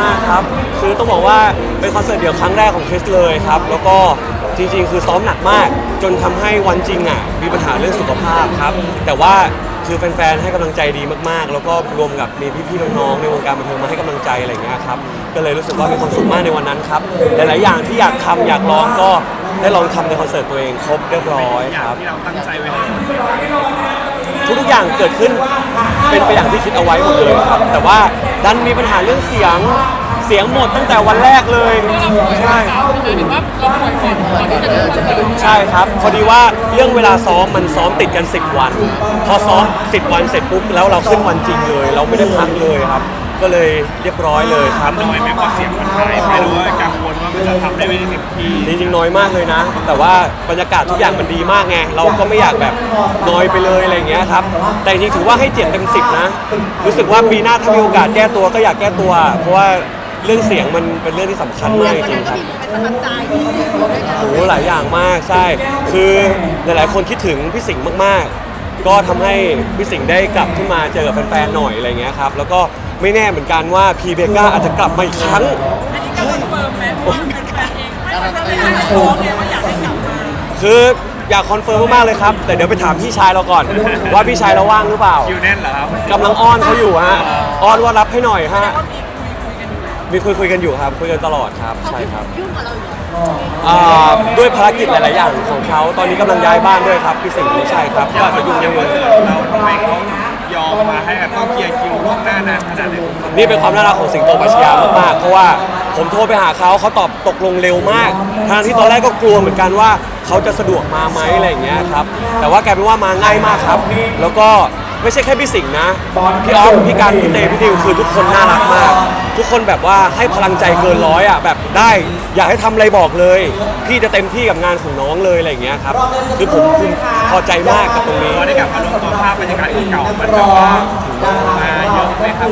มากครับ คือต้องบอกว่าเป็นคอนเสิร์ตเดี่ยวครั้งแรกของคริสเลยครับ แล้วก็จริงๆ คือซ้อมหนักมาก จนทำให้วันจริงอะมีปัญหาเรื่องสุขภาพครับ แต่ว่าคือแฟนๆ ให้กำลังใจดีมากๆ แล้วก็รวมกับมีพี่ๆ น้องๆ ในวงการบันเทิงมาให้กำลังใจอะไรอย่างเงี้ยครับ ก็เลยรู้สึกว่ามีความสุขมากในวันนั้นครับ หลายๆ อย่างที่อยากทำอยากลองก็ได้ลองทำในคอนเสิร์ตตัวเองครบเรียบร้อยอคย่างรับ ที่เราตั้งใจไว้ให้ทุกๆอย่างเกิดขึ้นเป็นไปอย่างที่คิดเอาไว้หมดเลยครับ แต่ว่า ดันมีปัญหาเรื่องเสียง เสียงหมดตั้งแต่วันแรกเลย ใช่ ใช่ครับ พอดีว่าเรื่องเวลาซ้อมมันซ้อมติดกัน 10 วัน พอซ้อม 10 วันเสร็จปุ๊บแล้วเราขึ้นวันจริงเลย เราไม่ได้พักเลยครับ ก็เลยเรียบร้อยเลยครับ น้อยไหมว่าเสียงมันหายไปหรือว่ากังวลว่ามันจะทำได้ไม่เต็มที่จริงๆน้อยมากเลยนะ แต่ว่าบรรยากาศทุกอย่างมันดีมากไง เราก็ไม่อยากแบบน้อยไปเลยอะไรอย่างเงี้ยครับ แต่จริงๆถือว่าให้เจ็ดเต็มสิบนะ รู้สึกว่าปีหน้าถ้ามีโอกาสแก้ตัวก็อยากแก้ตัว เพราะว่าเรื่องเสียงมันเป็นเรื่องที่สำคัญมากจวันรินั้งนๆคก็รับมีโมเมนต์ประทับใจที่เสียงด้วยกันโอ้โหหลายอย่างมากใช่ คือหลายๆคนคิดถึงพี่สิงห์มากๆ ก็ทำให้พี่สิงห์ได้กลับขึ้นมาเจอกับแฟนๆหน่อยอะไรเงี้ยครับ แล้วก็ ไม่แน่เหมือนกันว่าพีเบก้าอาจจะกลับมาอีกครั้ง อันนี้ก็คอนเฟิร์มไหมว่าเป็นแฟนเองให้มันเป็นการร้องเนี่ยว่าอยากให้กลับมาคืออยากคอนเฟิร์มมากๆเลยครับ แต่เดี๋ยวไปถามพี่ชายเราก่อน ว่าพี่ชายเราว่างหรือเปล่าคิวแน่นเหรอครับ กำลังอ้อนเขาอยู่ฮะอ้อนว่ารับให้หน่อยฮะก็มีคุยคุยกันอยู่แล้วมีคุยคุยๆกันอยู่ครับ คุยกันตลอดครับใช่ครับยุ่งกับเราอยู่อ่าด้วยภารกิจหลายๆอย่างของเขาตอนนี้กำลังย้ายบ้านด้วยครับพี่สิงห์ไม่ใช่ครับก็อาจจะยุ่งอนิย่าดงคนึอนงเสิร์ตเราทำไมเขา ยอมมาให้แบบต้องเคลียร์คิวล่วงหน้านานขนาดไหนนี่เป็นความน่ารักของสิงโตปัชญามากๆ เพราะว่าผมโทรไปหาเขาเขาตอบตกลงเร็วมากทางที่ตอนแรกก็กลัวเหมือนกันว่าเขาจะสะดวกมาไหมอะไรอย่างเงี้ยครับ แต่ว่ากลายเป็นว่ามาง่ายมากครับ แล้วก็ ไม่ใช่แค่พี่สิงห์นะพี่ออฟพี่การพี่เตพี่ดิวคือทุกคนน่ารักมาก ทุกคนแบบว่าให้พลังใจเกินร้อยอะแบบได้อยากให้ทำอะไรบอกเลย พี่จะเต็มที่กับงานของน้องเลยอะไรอย่างเงี้ยครับคือผมภูมิพอใจมากกับตรงนี้ พอได้กลับมารวมตัวภาพบรรยากาศเก่าๆมันแบบว่ามาเยอะไหมครับ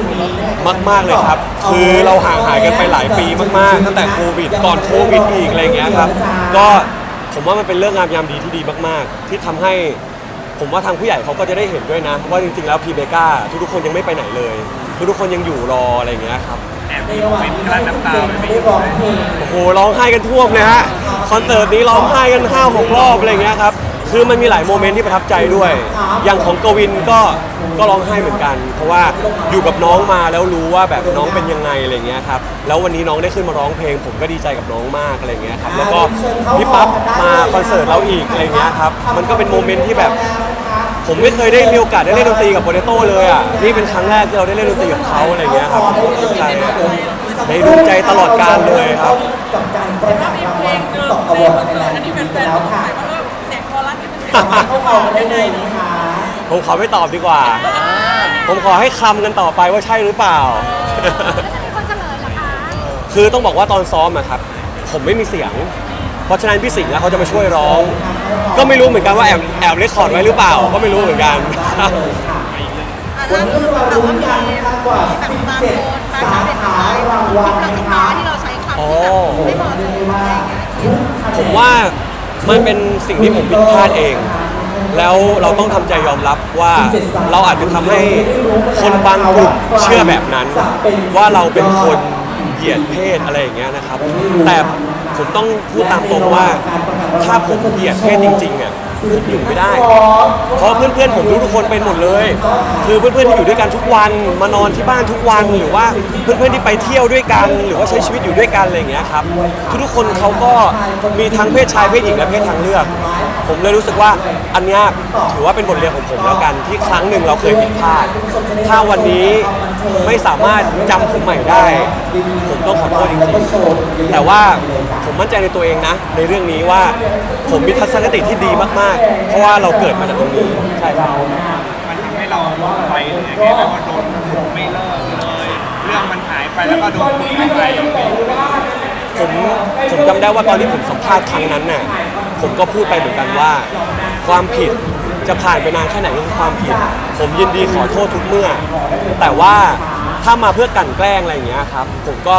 มาก ๆ เลยครับ คือเราห่างหายกันไปหลายปีมาก ๆ ตั้งแต่โควิด ก่อนโควิดอีกอะไรอย่างเงี้ยครับ ก็ผมว่ามันเป็นเรื่องงามยามดีที่ดีมาก ๆ ที่ทำให้ ผมว่าทางผู้ใหญ่เขาก็จะได้เห็นด้วยนะ ว่าจริงๆแล้วพีเบก้าทุกๆคนยังไม่ไปไหนเลย ทุกๆคนยังอยู่รออะไรอย่างเงี้ยครับแอบมีโมเมนต์กลั้นน้ำตาไว้ไม่อยู่เลยโอ้โหร้องไห้กันท่วมเลยฮะคอนเสิร์ตนี้ร้องไห้กันห้าหกรอบอะไรอย่างเงี้ยครับคือมันมีหลายโมเมนต์ที่ประทับใจด้วย อย่างของกวินก็ก็ร้องไห้เหมือนกัน เพราะว่าอยู่กับน้องมาแล้วรู้ว่าแบบน้องเป็นยังไงอะไรเงี้ยครับ แล้ววันนี้น้องได้ขึ้นมาร้องเพลง ผมก็ดีใจกับน้องมากอะไรเงี้ยครับ แล้วก็พี่ปั๊บมาคอนเสิร์ตเราอีกอะไรเงี้ยครับ มันก็เป็นโมเมนต์ที่แบบ ผมไม่เคยได้มีโอกาสได้เล่นดนตรีกับโปเตโต้เลยอะนี่เป็นครั้งแรกที่เราได้เล่นดนตรีกับเขาอะไรเงี้ยครับใช่ในดวงใจตลอดกาลเลยครับว่ามีเพลงเดิมเพลงคอนเสิร์ตอันนี้แฟนๆก็สงสัยว่าเออเสียงคอรัสนี่เป็นเสียงเขาออกยังไงผมขอไม่ตอบดีกว่า ผมขอให้คำกันต่อไปว่าใช่หรือเปล่าคนเฉลยเหรอคะ คือต้องบอกว่าตอนซ้อมอะครับ ผมไม่มีเสียง เพราะฉะนั้นพี่สิงห์แล้วเขาจะมาช่วยร้อง ก็ไม่รู้เหมือนกันว่าแอบแอบเลคคอร์ดไว้หรือเปล่า ก็ไม่รู้เหมือนกันวันนี้เราลุ้นกันนะคะกว่า17สาขาเราวางนะคะที่เราใช้คำที่แบบไม่เหมาะสมอะไรอย่างเงี้ยผมว่ามันเป็นสิ่งที่ผมผิดพลาดเอง แล้วเราต้องทำใจยอมรับว่าเราอาจจะทำให้คนบางกลุ่มเชื่อแบบนั้น ว่าเราเป็นคนเหยียดเพศอะไรอย่างเงี้ยนะครับ แต่ ผมต้องพูดตามตรงว่าถ้าผมเหยียดเพศจริงๆอะผมอยู่ไม่ได้ เพราะเพื่อนๆผมรู้ทุกคนเป็นหมดเลย คือเพื่อนๆที่อยู่ด้วยกันทุกวันมานอนที่บ้านทุกวันหรือว่าเพื่อนๆที่ไปเที่ยวด้วยกัน หรือว่าใช้ชีวิตอยู่ด้วยกันอะไรอย่างเงี้ยครับทุกๆคนเขาก็มีทั้งเพศชายเพศหญิงและเพศทางเลือก ผมเลยรู้สึกว่าอันเนี้ยถือว่าเป็นบทเรียนของผมแล้วกันที่ครั้งหนึ่งเราเคยผิดพลาด ถ้าวันนี้ไม่สามารถจำผมใหม่ได้ ผมต้องขอโทษจริงๆแต่ว่าผมมั่นใจในตัวเองนะ ในเรื่องนี้ว่าผมมีทัศนคติที่ดีมากๆ เพราะว่าเราเกิดมาจากตรงนี้ใช่ครับมันทำให้เราไปเลยไงแบบว่าโดนไม่เลิกเลยเรื่องมันหายไปแล้วก็โดนคุยไปผมผมจำได้ว่าตอนที่ผมสัมภาษณ์ครั้งนั้นน่ะ ผมก็พูดไปเหมือนกันว่า ความผิดจะผ่านไปนานแค่ไหนก็คือความผิด ผมยินดีขอโทษทุกเมื่อ แต่ว่าถ้ามาเพื่อกลั่นแกล้งอะไรอย่างเงี้ยครับ ผมก็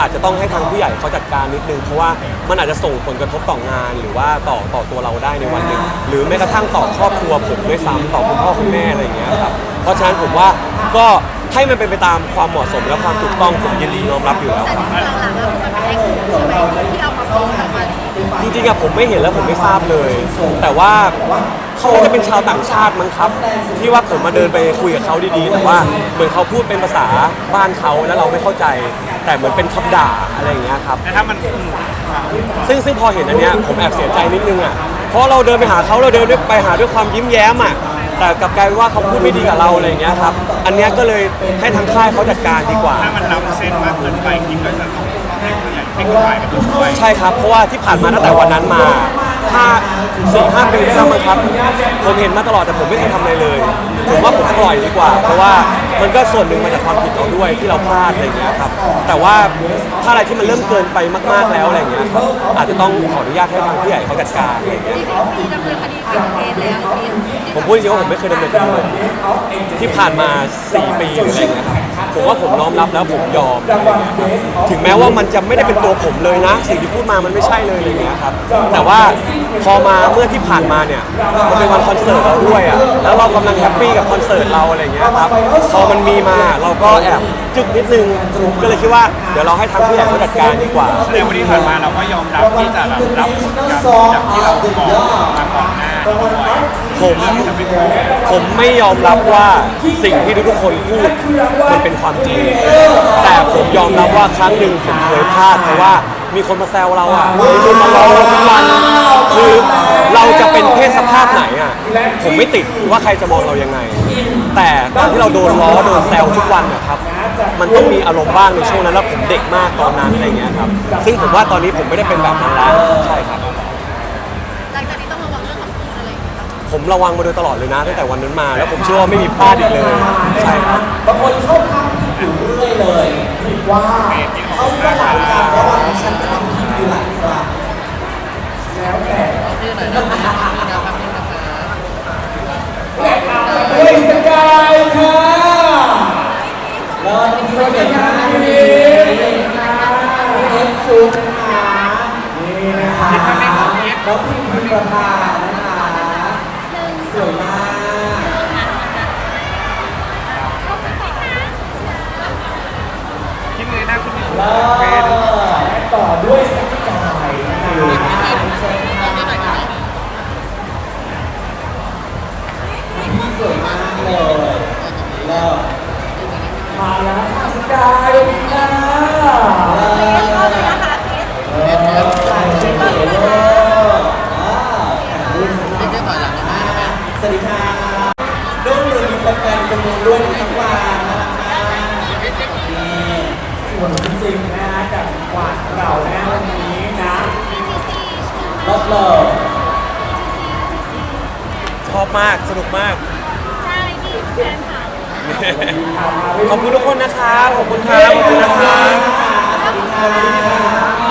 อาจจะต้องให้ทางผู้ใหญ่เขาจัดการนิดนึง เพราะว่ามันอาจจะส่งผลกระทบต่องาน หรือว่าต่อต่อตัวเราได้ในวันหนึ่งหรือแม้กระทั่งต่อครอบครัวผมด้วยซ้ำต่อคุณพ่อคุณแม่อะไรอย่างเงี้ยครับเพราะฉะนั้นผมว่าก็ให้มันเป็นไปตามความเหมาะสมและความถูกต้องผมยินดียอมรับอยู่แล้วแต่ครับ หลังๆอะมันเป็นไอ้กลุ่มใช่ไหมที่เอา มาโพสต์ออกมาจริงๆอะผมไม่เห็นแล้วผมไม่ทราบเลย แต่ว่าเขาจะเป็นชาวต่างชาติมั้งครับ ที่ว่าผมมาเดินไปคุยกับเขาดีๆ แต่ว่าเหมือนเขาพูดเป็นภาษาบ้านเขาแล้วเราไม่เข้าใจ แต่เหมือนเป็นคำด่าอะไรอย่างเงี้ยครับแต่ถ้ามันอืมซึ่งซึ่งพอเห็นอันเนี้ยผมแอบเสียใจนิดนึงอะเพราะเราเดินไปหาเขาเราเดินด้วยไปหาด้วยความยิ้มแย้มอะแต่กลับกลายเป็นว่าเขาพูดไม่ดีกับเราอะไรอย่างเงี้ยครับ อันเนี้ยก็เลยให้ทางค่ายเขาจัดการดีกว่า ถ้ามันล้ำเส้นมากเกินไปคิดก็จะต้องให้ผู้ใหญ่ ให้กฎหมายกับผู้ช่วยใช่ครับ เพราะว่าที่ผ่านมาตั้งแต่วันนั้นมาห้าสี่ห้าปีแล้วมั้งครับ ผมเห็นมาตลอดแต่ผมไม่เคยทำอะไรเลย ผมว่าผมปล่อยดีกว่า เพราะว่ามันก็ส่วนหนึ่งมาจากความผิดเราด้วยที่เราพลาดอะไรอย่างเงี้ยครับ แต่ว่าถ้าอะไรที่มันเริ่มเกินไปมาก ๆแล้วอะไรอย่างเงี้ยครับอาจจะต้องขออนุญาตให้ทางผู้ใหญ่เขาจัดการอะไรอย่างเงี้ยที่ที่ดำเนินคดีเป็นเคสแล้วเคสที่ผมพูดจริงๆว่าผมไม่เคยดำเนินคดีเลยที่ผ่านมา 4 ปีหรืออะไรเงี้ยครับ ผมว่าผมน้อมรับแล้วผมยอม ถึงแม้ว่ามันจะไม่ได้เป็นตัวผมเลยนะ สิ่งที่พูดมามันไม่ใช่เลยอะไรเงี้ยครับ แต่ว่าพอมาเมื่อที่ผ่านมาเนี่ยมันเป็นวันคอนเสิร์ตเราด้วยอะแล้วเรากำลังแฮปปี้กับคอนเสิร์ตเราอะไรเงี้ยครับพอมันมีมาเราก็แอบจึกนิดนึงก็เลยคิดว่าเดี๋ยวเราให้ทางผู้ใหญ่เขาจัดการดีกว่า ในวันที่ผ่านมาเราก็ยอมรับที่จะแบบรับผลกรรมจากที่เราบอกมาก่อนหน้า ผมผมไม่ยอมรับว่าสิ่งที่ทุกๆคนพูดมันเป็นความจริง แต่ผมยอมรับว่าครั้งหนึ่งผมเคยพลาดเพราะว่ามีคนมาแซวเราอะมีคนมาล้อเราทุกวันคือเราจะเป็นเพศสภาพไหนอะผมไม่ติดว่าใครจะมองเรายังไง แต่ตอนที่เราโดนล้อโดนแซวทุกวันนะครับ มันต้องมีอารมณ์บ้างในช่วงนั้นแล้วผมเด็กมากตอนนั้นอะไรเงี้ยครับ ซึ่งผมว่าตอนนี้ผมไม่ได้เป็นแบบนั้นแล้วใช่ครับ ผมระวังมาโดยตลอดเลยนะตั้งแต่วันนั้นมา แล้วผมเชื่อว่าไม่มีพลาดอีกเลยใช่ครับ บางคนเข้าข้างผิดอยู่เรื่อยเลยผิดว่าเขาสลับกันระหว่างที่ฉันทำผิดอยู่หลายครั้งแล้วแต่และตามมาด้วยสกายค่ะแล้วที่เราเห็นหน้านี้ค่ะเอ็กซ์ซูนะคะนี่นะคะแล้วพี่พิมพ์ประธา ยรูปนะคะสวัสดีค่ะนุ่นเลยมีแฟนๆคนหนึงด้วยนะครับวานน่ารักมากนี่สวยจริงๆนะกับหวานเราแน่วันนี้นะรถเลยชอบมาก สนุกมาก ใช่ที่แฟนถาม ขอบคุณทุกคนนะครับ ขอบคุณครับ ขอบคุณนะครับสวัสดีค่ะ